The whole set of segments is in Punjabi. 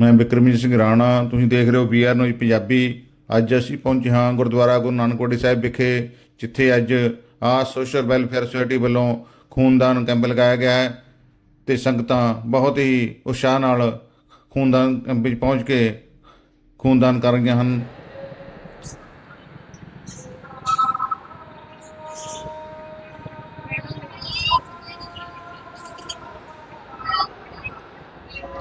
ਮੈਂ ਬਿਕਰਮਜੀਤ ਸਿੰਘ ਰਾਣਾ, ਤੁਸੀਂ ਦੇਖ ਰਹੇ ਹੋ ਬੀਆਰ ਨਿਊਜ਼ ਪੰਜਾਬੀ। ਅੱਜ ਅਸੀਂ ਪਹੁੰਚੇ ਹਾਂ ਗੁਰਦੁਆਰਾ ਗੁਰੂ ਨਾਨਕਵਾੜੀ ਸਾਹਿਬ ਵਿਖੇ, ਜਿੱਥੇ ਅੱਜ ਆ ਸੋਸ਼ਲ ਵੈਲਫੇਅਰ ਸੁਸਾਇਟੀ ਵੱਲੋਂ ਖੂਨਦਾਨ ਕੈਂਪ ਲਗਾਇਆ ਗਿਆ ਹੈ ਤੇ ਸੰਗਤਾਂ ਬਹੁਤ ਹੀ ਉਤਸ਼ਾਹ ਨਾਲ ਖੂਨਦਾਨ ਕੈਂਪ ਵਿੱਚ ਪਹੁੰਚ ਕੇ ਖੂਨਦਾਨ ਕਰ ਰਹੀਆਂ ਹਨ।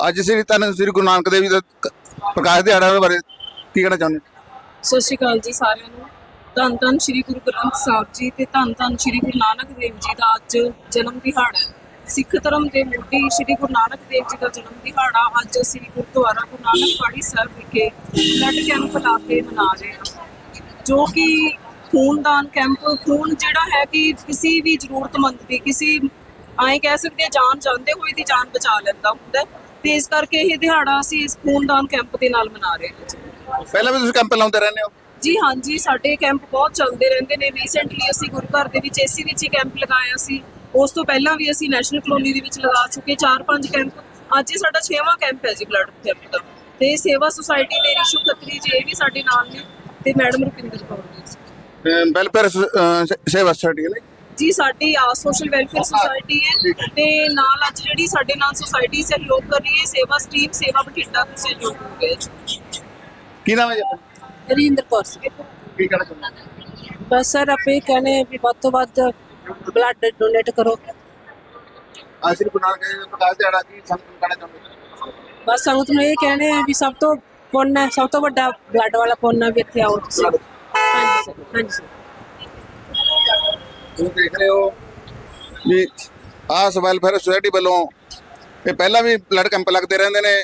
ਅੱਜ ਸ੍ਰੀ ਧੰਨ ਸ੍ਰੀ ਗੁਰੂ ਨਾਨਕ ਦੇਵ ਜੀ ਦਾ ਕ- ਪ੍ਰਕਾਸ਼ ਦਿਹਾੜਾ ਦੇ ਬਾਰੇ ਕੀ ਕਹਿਣਾ ਚਾਹੁੰਦੇ ਸਤਿ ਸ਼੍ਰੀ ਅਕਾਲ ਜੀ ਸਾਰਿਆਂ ਨੂੰ। ਧੰਨ ਧੰਨ ਸ਼੍ਰੀ ਗੁਰੂ ਗ੍ਰੰਥ ਸਾਹਿਬ ਜੀ ਤੇ ਧੰਨ ਧੰਨ ਸ਼੍ਰੀ ਗੁਰੂ ਨਾਨਕ ਦੇਵ ਜੀ ਦਾ ਅੱਜ ਜਨਮ ਦਿਹਾੜਾ ਹੈ। ਸਿੱਖ ਧਰਮ ਦੇ ਮੋਢੀ ਸ਼੍ਰੀ ਗੁਰੂ ਨਾਨਕ ਦੇਵ ਜੀ ਦਾ ਜਨਮ ਦਿਹਾੜਾ ਅੱਜ ਅਸੀਂ ਗੁਰਦੁਆਰਾ ਗੁਰੂ ਨਾਨਕ ਪਾੜੀ ਸਾਹਿਬ ਵਿਖੇ ਬਲੱਡ ਕੈਂਪ ਲਾ ਕੇ ਮਨਾ ਰਹੇ ਹਾਂ। ਜੋ ਕਿ ਖੂਨਦਾਨ ਕੈਂਪ, ਖੂਨ ਜਿਹੜਾ ਹੈ ਕਿ ਕਿਸੇ ਵੀ ਜ਼ਰੂਰਤਮੰਦ ਦੀ, ਕਿਸੇ ਐਂ ਕਹਿ ਸਕਦੇ ਹਾਂ ਜਾਨ ਜਾਂਦੇ ਹੋਏ ਦੀ ਜਾਨ ਬਚਾ ਲੈਂਦਾ ਹੁੰਦਾ ਹੈ। ਤੇ ਇਸ ਕਰਕੇ ਇਹ ਦਿਹਾੜਾ ਅਸੀਂ ਇਸ ਖੂਨਦਾਨ ਕੈਂਪ ਦੇ ਨਾਲ ਮਨਾ ਰਹੇ ਹਾਂ ਜੀ। ਪਹਿਲਾਂ ਵੀ ਤੁਸੀਂ ਕੈਂਪ ਲਾਉਂਦੇ ਰਹਿੰਦੇ ਹੋ? ਜੀ ਹਾਂਜੀ ਸਾਡੇ ਕੈਂਪ ਬਹੁਤ ਚੱਲਦੇ ਰਹਿੰਦੇ ਨੇ। ਰੀਸੈਂਟਲੀ ਅਸੀਂ ਗੁਰੂ ਘਰ ਦੇ ਵਿੱਚ ਏਸੀ ਵਿੱਚ ਹੀ ਕੈਂਪ ਲਗਾਇਆ ਸੀ। ਉਸ ਤੋਂ ਪਹਿਲਾਂ ਵੀ ਅਸੀਂ ਨੈਸ਼ਨਲ ਕਲੋਨੀ ਦੇ ਵਿੱਚ ਲਗਾ ਚੁੱਕੇ 4-5 ਕੈਂਪ। ਅੱਜ ਇਹ ਸਾਡਾ 6ਵਾਂ ਕੈਂਪ ਹੈ ਜੀ ਬਲੱਡ ਕੈਂਪ ਦਾ। ਤੇ ਸੇਵਾ ਸੁਸਾਇਟੀ ਦੇ ਰਿਸ਼ੂ ਖੱਤਰੀ ਜੀ ਇਹ ਵੀ ਸਾਡੇ ਨਾਲ ਨੇ। ਤੇ ਮੈਡਮ ਰੁਪਿੰਦਰ ਕੌਰ ਜੀ। ਵੈਲਫੇਅਰ ਸੇਵਾ ਸੁਸਾਇਟੀ ਹੈ ਨਾ ਜੀ ਸਾਡੀ ਆ ਸੋਸ਼ਲ ਵੈਲਫੇਅਰ ਸੁਸਾਇਟੀ ਹੈ ਤੇ ਨਾਲ ਅੱਜ ਜਿਹੜੀ ਸਾਡੇ ਨਾਲ ਸੁਸਾਇਟੀ ਸਹਿਯੋਗ ਕਰ ਰਹੀ ਹੈ ਸੇਵਾ ਸਟ੍ਰੀਮ ਸੇਵਾ ਬਠਿੰਡਾ ਤੋਂ ਸਹਿਯੋਗ ਹੋ ਗਿਆ ਕੀ ਨਾਮ ਹੈ ਜੀ ਆਪਣਾ? ਰਜਿੰਦਰ ਕੌਰ ਸੀ ਕੀ ਕਹਿਣਾ ਚਾਹੁੰਦੇ ਬਸ ਸਰ ਆਪੇ ਆ ਵੀ ਵੱਧ ਤੋਂ ਵੱਧ ਬਲੱਡ ਡੋਨੇਟ ਕਰੋ। ਅੱਜ ਸ੍ਰੀ ਗੁਰੂ ਨਾਨਕ ਦੇਵ ਜੀ ਦਾ ਪ੍ਰਕਾਸ਼ ਦਿਹਾੜਾ ਕੀ ਸੰਗਤ ਨੂੰ ਕਹਿਣਾ ਚਾਹੁੰਦੇ ਬਸ ਸੰਗਤ ਨੂੰ ਇਹ ਕਹਿੰਦੇ ਆ ਵੀ ਸਭ ਤੋਂ ਪੁੰਨ ਹੈ ਸਭ ਤੋਂ ਵੱਡਾ ਬਲੱਡ ਵਾਲਾ ਪੁੰਨ ਹੈ ਵੀ ਇੱਥੇ ਆਓ ਤੁਸੀਂ। ਹਾਂਜੀ ਸਰ ਹਾਂਜੀ ਸਰ। ਤੁਸੀਂ ਦੇਖ ਰਹੇ ਹੋ ਵੀ ਆਸ ਵੈਲਫੇਅਰ ਸੁਸਾਇਟੀ ਵੱਲੋਂ ਇਹ ਪਹਿਲਾਂ ਵੀ ਬਲੱਡ ਕੈਂਪ ਲੱਗਦੇ ਰਹਿੰਦੇ ਨੇ।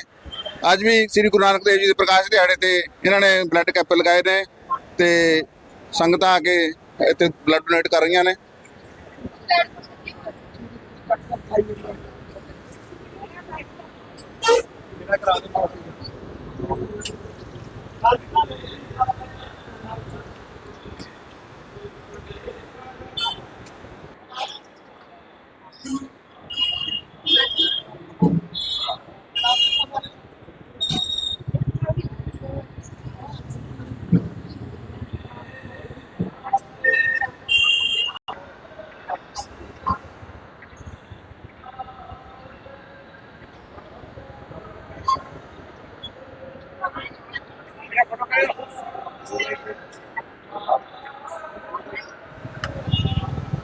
ਅੱਜ ਵੀ ਸ੍ਰੀ ਗੁਰੂ ਨਾਨਕ ਦੇਵ ਜੀ ਦੇ ਪ੍ਰਕਾਸ਼ ਦਿਹਾੜੇ ਤੇ ਇਹਨਾਂ ਨੇ ਬਲੱਡ ਕੈਂਪ ਲਗਾਏ ਨੇ ਤੇ ਸੰਗਤਾਂ ਆ ਕੇ ਇੱਥੇ ਬਲੱਡ ਡੋਨੇਟ ਕਰ ਰਹੀਆਂ ਨੇ।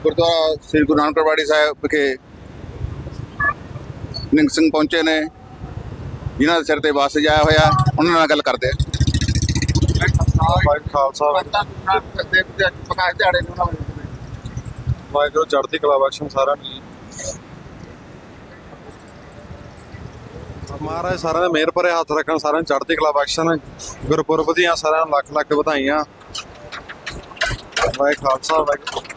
ਗੁਰਦੁਆਰਾ ਸ੍ਰੀ ਗੁਰੂ ਨਾਨਕ ਵਾੜੀ ਸਾਹਿਬ ਵਿਖੇ ਨਿੰਗ ਸਿੰਘ ਪਹੁੰਚੇ ਨੇ। ਜਿਨ੍ਹਾਂ ਦੇ ਸਿਰ ਤੇ ਬੱਸ ਜਾਇਆ ਹੋਇਆ ਉਹਨਾਂ ਨਾਲ ਗੱਲ ਕਰਦੇ ਆ ਖਾਲਸਾ। ਵਾਹਿਗੁਰੂ ਚੜ੍ਹਦੀ ਕਲਾ ਬਖਸ਼ਣ ਸਾਰਿਆਂ ਨੂੰ ਜੀ ਮਹਾਰਾਜ, ਸਾਰਿਆਂ ਦੇ ਮਿਹਰ ਭਰੇ ਹੱਥ ਰੱਖਣ, ਸਾਰਿਆਂ ਨੂੰ ਚੜ੍ਹਦੀ ਕਲਾ ਬਖਸ਼ਣ, ਗੁਰਪੁਰਬ ਦੀਆਂ ਸਾਰਿਆਂ ਨੂੰ ਲੱਖ ਲੱਖ ਵਧਾਈਆਂ। ਵਾਹਿਗੁਰੂ ਖਾਲਸਾ, ਵਾਹਿਗੁਰੂ